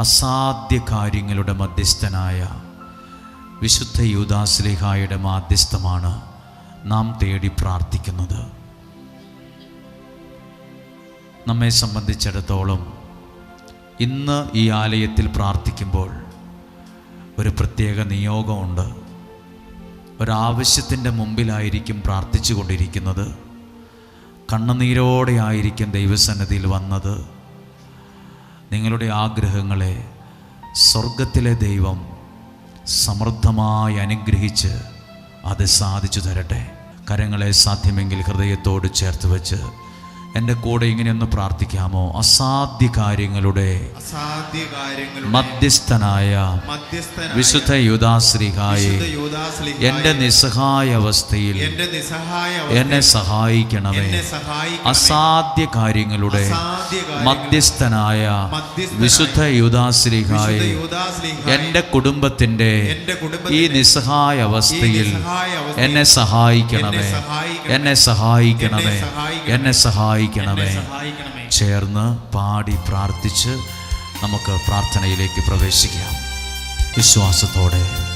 അസാധ്യ കാര്യങ്ങളുടെ മധ്യസ്ഥനായ വിശുദ്ധ യൂദാസ്ലിഹായുടെ മാധ്യസ്ഥമാണ് നാം തേടി പ്രാർത്ഥിക്കുന്നത്. നമ്മെ സംബന്ധിച്ചിടത്തോളം ഇന്ന് ഈ ആലയത്തിൽ പ്രാർത്ഥിക്കുമ്പോൾ ഒരു പ്രത്യേക നിയോഗമുണ്ട്. ഒരാവശ്യത്തിന്റെ മുമ്പിലായിരിക്കും പ്രാർത്ഥിച്ചു കൊണ്ടിരിക്കുന്നത് കണ്ണുനീരോടെ ആയിരിക്കും ദൈവസന്നിധിയിൽ വന്നത്. നിങ്ങളുടെ ആഗ്രഹങ്ങളെ സ്വർഗത്തിലെ ദൈവം സമൃദ്ധമായി അനുഗ്രഹിച്ച് അത് സാധിച്ചു തരട്ടെ. കരങ്ങളെ സാധ്യമെങ്കിൽ ഹൃദയത്തോട് ചേർത്ത് വെച്ച് എന്റെ കൂടെ ഇങ്ങനെയൊന്ന് പ്രാർത്ഥിക്കാമോ? അസാധ്യ കാര്യങ്ങളുടെ മധ്യസ്ഥനായ വിശുദ്ധ യുദാശ്രീഹായെ എന്റെ നിസ്സഹായ അവസ്ഥയിൽ എന്റെ എന്നെ സഹായിക്കണമേ. അസാധ്യ കാര്യങ്ങളുടെ മധ്യസ്ഥനായ വിശുദ്ധ യൂദാശ്രീഹായെ എന്റെ കുടുംബത്തിന്റെ എന്റെ ഈ കുടുംബത്തിന്റെ നിസ്സഹായ അവസ്ഥയിൽ ഈ നിസ്സഹായ അവസ്ഥയിൽ എന്നെ സഹായിക്കണമേ. എന്നെ സഹായിക്കണമേ. എന്നെ സഹായി സഹായിക്കണമേ. ചേർന്ന് പാടി പ്രാർത്ഥിച്ച് നമുക്ക് പ്രാർത്ഥനയിലേക്ക് പ്രവേശിക്കാം. വിശ്വാസത്തോടെ.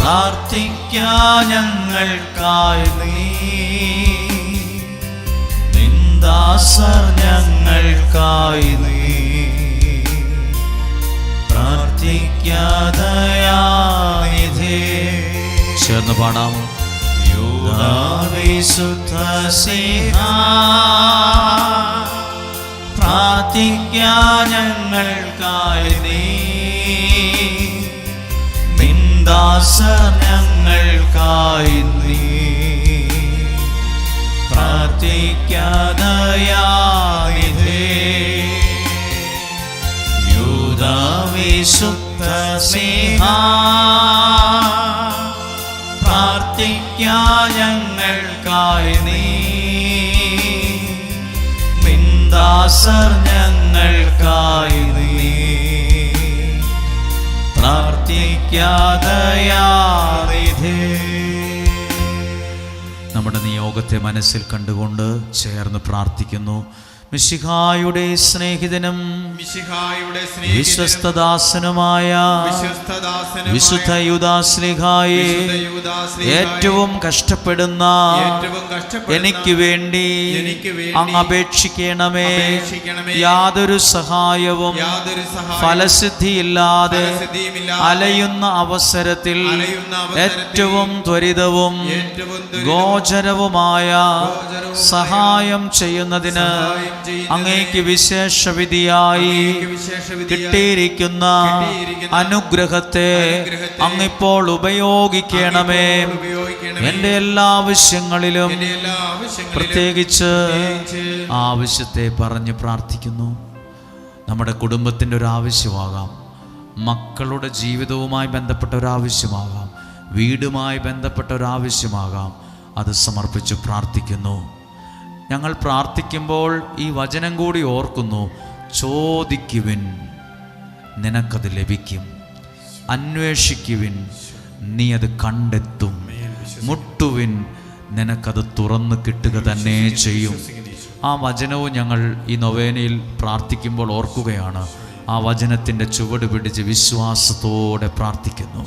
പ്രാർത്ഥിക്കാ ഞങ്ങൾക്കായി നീ. ദാസർ ഞങ്ങൾക്കായി നീ. പ്രാർത്ഥിക്കാതയാനിധേ ചേർന്ന് പാടാം. പ്രാർത്ഥിക്കാ ഞങ്ങൾക്കായി നീ ഞങ്ങൾക്കായി നീ പ്രാർത്ഥിക്കാതയാനിധേ യൂദാവിശുദ്ധ സിംഹ പ്രാർത്ഥിക്കാൻ ഞങ്ങൾക്കായി നീ. നിന്ദാസർ ഞങ്ങൾക്കായി നീ. പ്രാർത്ഥിക്കാതയാനിധേ നമ്മുടെ നിയോഗത്തെ മനസ്സിൽ കണ്ടുകൊണ്ട് ചേർന്ന് പ്രാർത്ഥിക്കുന്നു. മിശിഹായുടെ സ്നേഹിതനും മിശിഹായുടെ സ്നേഹിതനും വിശ്വസ്തദാസനുമായ വിശുദ്ധ യുദാശ്ലിഹായെ ഏറ്റവും കഷ്ടപ്പെടുന്ന എനിക്ക് വേണ്ടി അങ്ങ് അപേക്ഷിക്കണമേ. യാതൊരു സഹായവും ഫലസിദ്ധിയില്ലാതെ അലയുന്ന അവസരത്തിൽ ഏറ്റവും ത്വരിതവും ഗോചരവുമായ സഹായം ചെയ്യുന്നതിന് അങ്ങേക്ക് വിശേഷ വിധിയായി വിശേഷവിധിയായി കിട്ടിയിരിക്കുന്ന അനുഗ്രഹത്തെ അങ്ങിപ്പോൾ ഉപയോഗിക്കണമേ. എന്റെ എല്ലാ ആവശ്യങ്ങളിലും എന്റെ എല്ലാ ആവശ്യങ്ങളിലും പ്രത്യേകിച്ച് പ്രത്യേകിച്ച് ആവശ്യത്തെ പറഞ്ഞ് പ്രാർത്ഥിക്കുന്നു. നമ്മുടെ കുടുംബത്തിന്റെ ഒരു ആവശ്യമാകാം മക്കളുടെ ജീവിതവുമായി ബന്ധപ്പെട്ട ഒരു ആവശ്യമാകാം വീടുമായി ബന്ധപ്പെട്ട ഒരു ആവശ്യമാകാം അത് സമർപ്പിച്ച് പ്രാർത്ഥിക്കുന്നു. ഞങ്ങൾ പ്രാർത്ഥിക്കുമ്പോൾ ഈ വചനം കൂടി ഓർക്കുന്നു. ചോദിക്കുവിൻ നിനക്കത് ലഭിക്കും. അന്വേഷിക്കുവിൻ നീ അത് കണ്ടെത്തും. മുട്ടുവിൻ നിനക്കത് തുറന്നു കിട്ടുക തന്നെ ചെയ്യും. ആ വചനവും ഞങ്ങൾ ഈ നൊവേനയിൽ പ്രാർത്ഥിക്കുമ്പോൾ ഓർക്കുകയാണ്. ആ വചനത്തിന്റെ ചുവട് പിടിച്ച് വിശ്വാസത്തോടെ പ്രാർത്ഥിക്കുന്നു.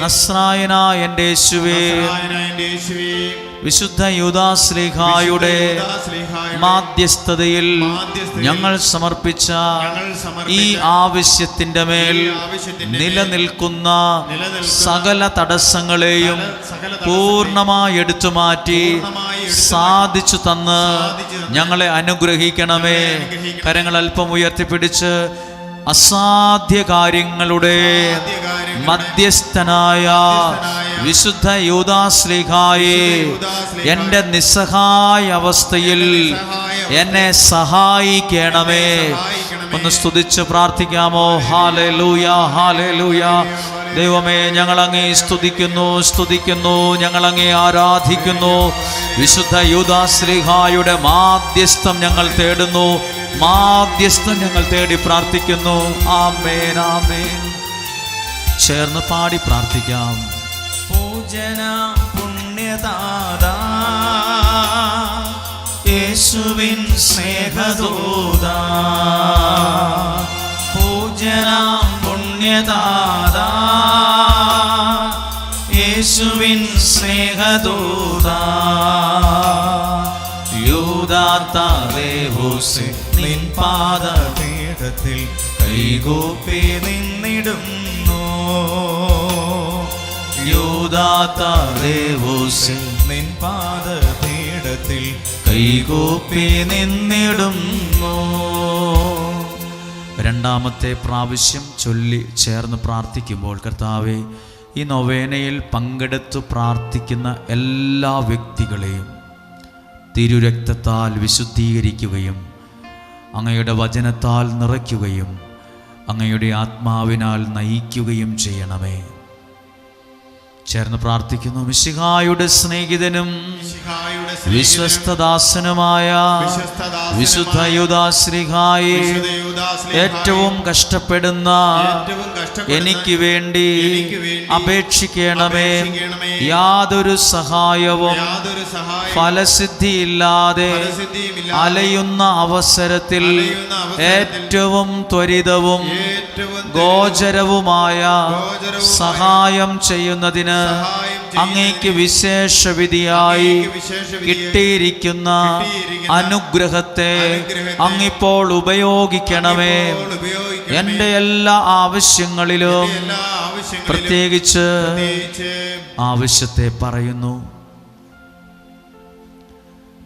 നസ്രായനായ എന്റെ യേശുവേ. വിശുദ്ധ യുദാശ്ലീഹായുടെ മാധ്യസ്ഥതയിൽ ഞങ്ങൾ സമർപ്പിച്ച ഈ ആവശ്യത്തിന്റെ മേൽ നിലനിൽക്കുന്ന സകല തടസ്സങ്ങളെയും പൂർണമായി എടുത്തു മാറ്റി സാധിച്ചു തന്ന് ഞങ്ങളെ അനുഗ്രഹിക്കണമേ. കരങ്ങൾ അല്പം ഉയർത്തിപ്പിടിച്ച് അസാധ്യ കാര്യങ്ങളുടെ മധ്യസ്ഥനായ വിശുദ്ധ യൂദാശ്ലീഹായെ എന്റെ നിസ്സഹായ അവസ്ഥയിൽ എന്നെ സഹായിക്കണമേ. ഒന്ന് സ്തുതിച്ച് പ്രാർത്ഥിക്കാമോ? ഹാലെ ലൂയ ഹാലെ ലൂയ ദൈവമേ ഞങ്ങൾ അങ്ങേ സ്തുതിക്കുന്നു സ്തുതിക്കുന്നു ഞങ്ങൾ അങ്ങേ ആരാധിക്കുന്നു വിശുദ്ധ യൂദാശ്രീഹായുടെ മാധ്യസ്ഥം ഞങ്ങൾ തേടുന്നു. മാധ്യസ്ഥം ഞങ്ങൾ തേടി പ്രാർത്ഥിക്കുന്നു. ആമേൻ ആമേൻ. ചേർന്ന് പാടി പ്രാർത്ഥിക്കാം. പൂജന പുണ്യദാത യേശുവിൻ സ്നേഹദൂത. പൂജന പുണ്യദാത യേശുവിൻ സ്നേഹദൂത. യൂദാത്താദേവോസ് നിൻ പാദപീഠത്തിൽ കൈകോപ്പി നിന്നിടുന്നു പാദപീഠത്തിൽ കൈകൂപ്പി നിന്നിടുന്നു രണ്ടാമത്തെ പ്രാവശ്യം ചൊല്ലി ചേർന്ന് പ്രാർത്ഥിക്കുമ്പോൾ കർത്താവെ ഈ നൊവേനയിൽ പങ്കെടുത്തു പ്രാർത്ഥിക്കുന്ന എല്ലാ വ്യക്തികളെയും തിരുരക്തത്താൽ വിശുദ്ധീകരിക്കുകയും അങ്ങയുടെ വചനത്താൽ നിറയ്ക്കുകയും അങ്ങയുടെ ആത്മാവിനാൽ നയിക്കുകയും ചെയ്യണമേ. ചേർന്ന് പ്രാർത്ഥിക്കുന്നു മിശിഹായുടെ സ്നേഹിതനും വിശ്വസ്തദാസനുമായ വിശുദ്ധ യുദാശ്രീഹായി ഏറ്റവും കഷ്ടപ്പെടുന്ന എനിക്ക് വേണ്ടി അപേക്ഷിക്കണമേ. യാതൊരു സഹായവും ഫലസിദ്ധിയില്ലാതെ അലയുന്ന അവസരത്തിൽ ഏറ്റവും ത്വരിതവും ഗോചരവുമായ സഹായം ചെയ്യുന്നതിന് അങ്ങേക്ക് വിശേഷ വിധിയായി അങ്ങേക്ക് വിശേഷ വിധിയായി കിട്ടിയിരിക്കുന്ന അനുഗ്രഹത്തെ അങ്ങിപ്പോൾ ഉപയോഗിക്കണമേ. എന്റെ എല്ലാ ആവശ്യങ്ങളിലും പ്രത്യേകിച്ച് പ്രത്യേകിച്ച് ആവശ്യത്തെ പറയുന്നു.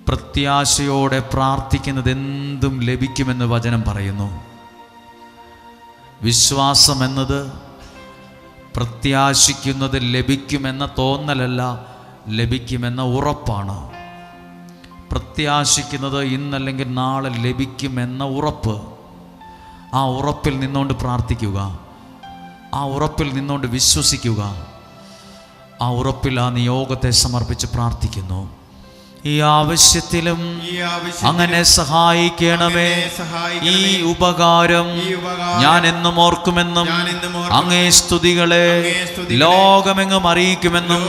പ്രത്യാശയോടെ പ്രാർത്ഥിക്കുന്നത് എന്തും ലഭിക്കുമെന്ന് വചനം പറയുന്നു. വിശ്വാസം എന്നത് പ്രത്യാശിക്കുന്നത് ലഭിക്കുമെന്ന തോന്നലല്ല ലഭിക്കുമെന്ന ഉറപ്പാണ്. പ്രത്യാശിക്കുന്നത് ഇന്നല്ലെങ്കിൽ നാളെ ലഭിക്കുമെന്ന ഉറപ്പ്. ആ ഉറപ്പിൽ നിന്നുകൊണ്ട് പ്രാർത്ഥിക്കുക. ആ ഉറപ്പിൽ നിന്നുകൊണ്ട് വിശ്വസിക്കുക. ആ ഉറപ്പിൽ ആ നിയോഗത്തെ സമർപ്പിച്ച് പ്രാർത്ഥിക്കുന്നു. ഈ ആവശ്യത്തിലും അങ്ങനെ സഹായിക്കണമേ. ഈ ഉപകാരം ഞാൻ എന്നും ഓർക്കുമെന്നും. അങ്ങേ സ്തുതികളെ ലോകമെങ്ങും അറിയിക്കുമെന്നും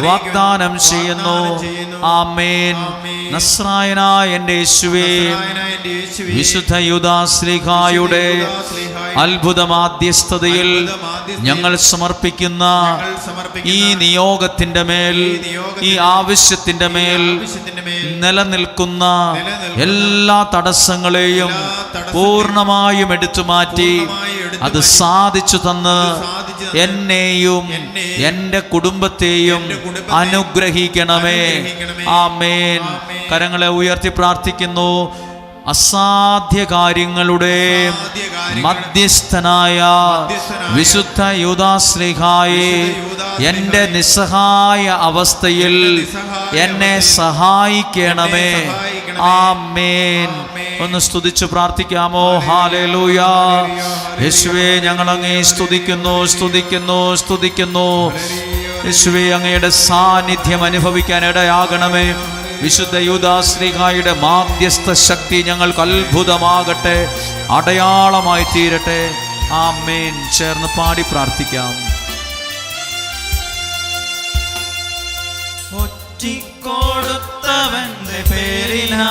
വാഗ്ദാനം ചെയ്യുന്നു. ആ മേൻ ആമേൻ. നസ്രായനായ എന്റെ യേശുവേ, വിശുദ്ധ യുദാശ്രീഹായുടെ വിശുദ്ധ യൂദാശ്ലീഹായുടെ അത്ഭുത മാധ്യസ്ഥതയിൽ ഞങ്ങൾ സമർപ്പിക്കുന്ന ഈ നിയോഗത്തിന്റെ മേൽ ഈ ആവശ്യത്തിന്റെ മേൽ നിലനിൽക്കുന്ന എല്ലാ തടസ്സങ്ങളെയും പൂർണമായും പൂർണമായും എടുത്തു മാറ്റി അത് സാധിച്ചു തന്ന് എന്നെയും എന്റെ എന്റെ കുടുംബത്തെയും അനുഗ്രഹിക്കണമേ. ആ മേൻ. കരങ്ങളെ ഉയർത്തി പ്രാർത്ഥിക്കുന്നു. അസാധ്യ കാര്യങ്ങളുടെ മധ്യസ്ഥനായ വിശുദ്ധ യൂദാശ്രീഹായെ വിശുദ്ധ എന്റെ നിസ്സഹായ അവസ്ഥയിൽ എന്നെ സഹായിക്കണമേ. ആ മേൻ ആമേൻ. ഒന്ന് സ്തുതിച്ച് പ്രാർത്ഥിക്കാമോ? യേശുവേ ഞങ്ങൾ അങ്ങേ സ്തുതിക്കുന്നു സ്തുതിക്കുന്നു. സ്തുതിക്കുന്നു യേശുവേ അങ്ങയുടെ സാന്നിധ്യം അനുഭവിക്കാൻ ഇടയാകണമേ. വിശുദ്ധ യൂദാശ്രീകായുടെ മാധ്യസ്ഥ ശക്തി ഞങ്ങൾക്ക് അത്ഭുതമാകട്ടെ അടയാളമായി തീരട്ടെ. ആ മേൻ ചേർന്ന് പാടി പ്രാർത്ഥിക്കാം. ഒറ്റിക്കൊടുത്തവന്റെ പേരിനാ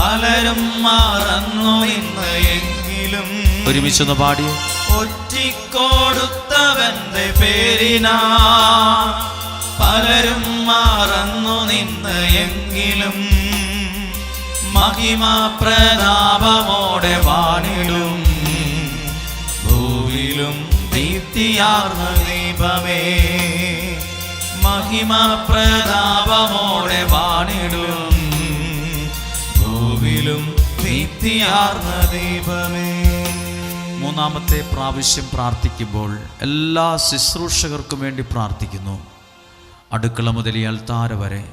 പലരും മറന്നു ഇന്ന് എങ്കിലും. ഒരുമിച്ചൊന്ന് പാടി. ഒറ്റിക്കൊടുത്തവന്റെ പേരിനാ പലരും മറന്നു നിന്ന് എങ്കിലും മഹിമ പ്രതാപമോടെ വാണിടും. ഭൂവിലും ദീപ്തിയാർന്ന ദീപമേ മഹിമ പ്രതാപമോടെ വാണിടും. ഭൂവിലും ദീപ്തിയാർന്ന ദീപമേ. മൂന്നാമത്തെ പ്രാവശ്യം പ്രാർത്ഥിക്കുമ്പോൾ എല്ലാ ശുശ്രൂഷകർക്കും വേണ്ടി പ്രാർത്ഥിക്കുന്നു. അടുക്കള മുതൽ അൽത്താര വരെ.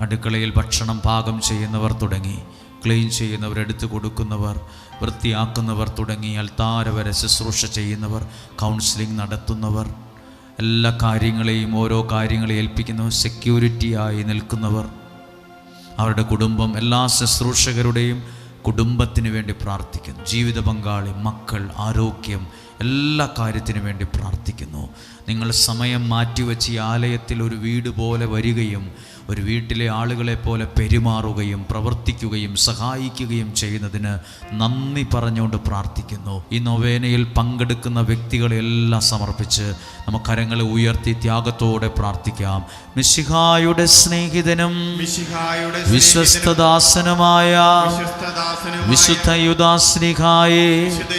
അടുക്കളയിൽ ഭക്ഷണം പാകം ചെയ്യുന്നവർ തുടങ്ങി. ക്ലീൻ ചെയ്യുന്നവർ എടുത്തു കൊടുക്കുന്നവർ വൃത്തിയാക്കുന്നവർ തുടങ്ങി. അൽത്താര വരെ ശുശ്രൂഷ ചെയ്യുന്നവർ കൗൺസിലിംഗ് നടത്തുന്നവർ എല്ലാ കാര്യങ്ങളെയും ഓരോ കാര്യങ്ങളെ ഏൽപ്പിക്കുന്നവർ സെക്യൂരിറ്റിയായി നിൽക്കുന്നവർ. അവരുടെ കുടുംബം എല്ലാ ശുശ്രൂഷകരുടെയും കുടുംബത്തിന് വേണ്ടി പ്രാർത്ഥിക്കുന്നു. ജീവിത പങ്കാളി മക്കൾ ആരോഗ്യം എല്ലാ കാര്യത്തിനു വേണ്ടി പ്രാർത്ഥിക്കുന്നു. നിങ്ങൾ സമയം മാറ്റിവെച്ച് ഈ ആലയത്തിൽ ഒരു വീട് പോലെ വരികയും ഒരു വീട്ടിലെ ആളുകളെ പോലെ പെരുമാറുകയും പ്രവർത്തിക്കുകയും സഹായിക്കുകയും ചെയ്യുന്നതിന് നന്ദി പറഞ്ഞുകൊണ്ട് പ്രാർത്ഥിക്കുന്നു. ഈ നൊവേനയിൽ പങ്കെടുക്കുന്ന വ്യക്തികളെല്ലാം സമർപ്പിച്ച് നമുക്കരങ്ങളെ ഉയർത്തി ത്യാഗത്തോടെ പ്രാർത്ഥിക്കാം. മിശിഹായുടെ സ്നേഹിതനും വിശ്വസ്തദാസനുമായ വിശുദ്ധയുദാസ്നിഹായേ വിശുദ്ധ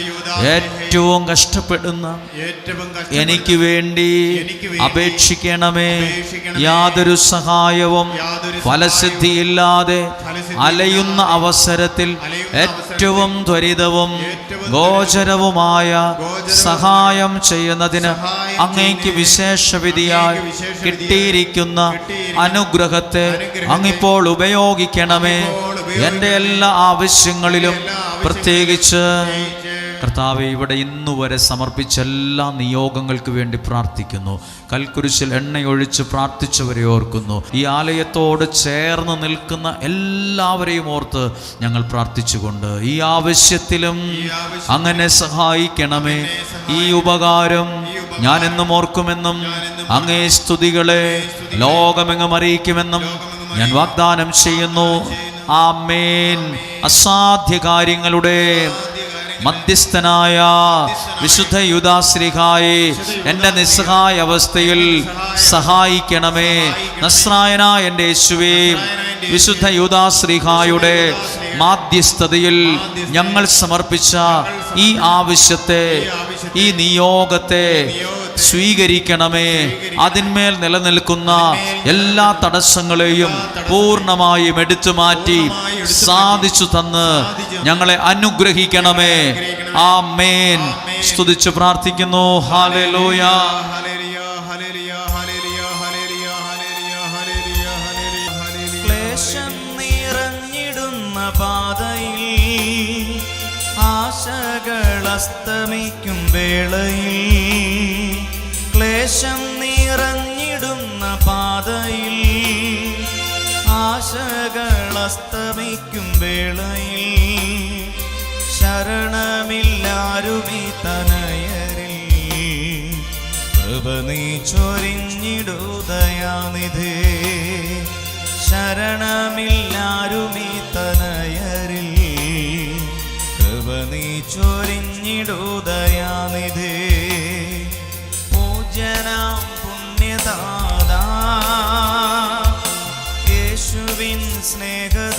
ഏറ്റവും കഷ്ടപ്പെടുന്ന എനിക്ക് വേണ്ടി അപേക്ഷിക്കണമേ. യാതൊരു സഹായവും ഫലസിദ്ധിയില്ലാതെ അലയുന്ന അവസരത്തിൽ ഏറ്റവും ത്വരിതവും ഗോചരവുമായ സഹായം ചെയ്യുന്നതിന് അങ്ങേക്ക് വിശേഷവിധിയായി കിട്ടിയിരിക്കുന്ന അനുഗ്രഹത്തെ അങ്ങിപ്പോൾ ഉപയോഗിക്കണമേ. എന്റെ എന്റെ എല്ലാ ആവശ്യങ്ങളിലും പ്രത്യേകിച്ച് കർത്താവെ ഇവിടെ ഇന്നു വരെ സമർപ്പിച്ച എല്ലാ നിയോഗങ്ങൾക്ക് വേണ്ടി പ്രാർത്ഥിക്കുന്നു. കൽക്കുരിശിൽ എണ്ണയൊഴിച്ച് പ്രാർത്ഥിച്ചവരെ ഓർക്കുന്നു. ഈ ആലയത്തോട് ചേർന്ന് നിൽക്കുന്ന എല്ലാവരെയും ഓർത്ത് ഞങ്ങൾ പ്രാർത്ഥിച്ചുകൊണ്ട് ഈ ആവശ്യത്തിലും അങ്ങനെ സഹായിക്കണമേ. ഈ ഉപകാരം ഞാൻ എന്നും ഓർക്കുമെന്നും അങ്ങേ സ്തുതികളെ ലോകമെങ്ങും അറിയിക്കുമെന്നും ഞാൻ വാഗ്ദാനം ചെയ്യുന്നു. ആമേൻ. അസാധ്യ കാര്യങ്ങളുടെ മധ്യസ്ഥനായ വിശുദ്ധ യുദാശ്രീഹായെ എന്റെ നിസ്സഹായ അവസ്ഥയിൽ സഹായിക്കണമേ. നസ്രായന എന്റെ യേശുവേ വിശുദ്ധ യുദാശ്രീഹായുടെ മാധ്യസ്ഥതയിൽ ഞങ്ങൾ സമർപ്പിച്ച ഈ ആവശ്യത്തെ ഈ നിയോഗത്തെ സ്വീകരിക്കണമേ. അതിന്മേൽ നിലനിൽക്കുന്ന എല്ലാ തടസ്സങ്ങളെയും പൂർണമായും എടുത്തു മാറ്റി സാധിച്ചു തന്ന് ഞങ്ങളെ അനുഗ്രഹിക്കണമേ. ആ മേൻ സ്തുതിച്ച് പ്രാർത്ഥിക്കുന്നു. ഹാലലോയ. ക്ലേശം നിറഞ്ഞിടുന്ന പാതയിൽ ആശകൾ അസ്തമിക്കും വേളയിൽ. ക്ലേശം നിറഞ്ഞിടുന്ന പാതയിൽ ആശകൾ അസ്തമിക്കും വേളയിൽ. ശരണമില്ലാരുമീ തനയരിൽ. കൃപ നീ ചൊരിഞ്ഞിടുദയാനിധേ ശരണമില്ലാരുമീ തനയരിൽ. കൃപ നീ ചൊരിഞ്ഞിടുദയാനിധേ പൂജനാം പുണ്യദാതാ. യേശുവിൻ സ്നേഹദൂത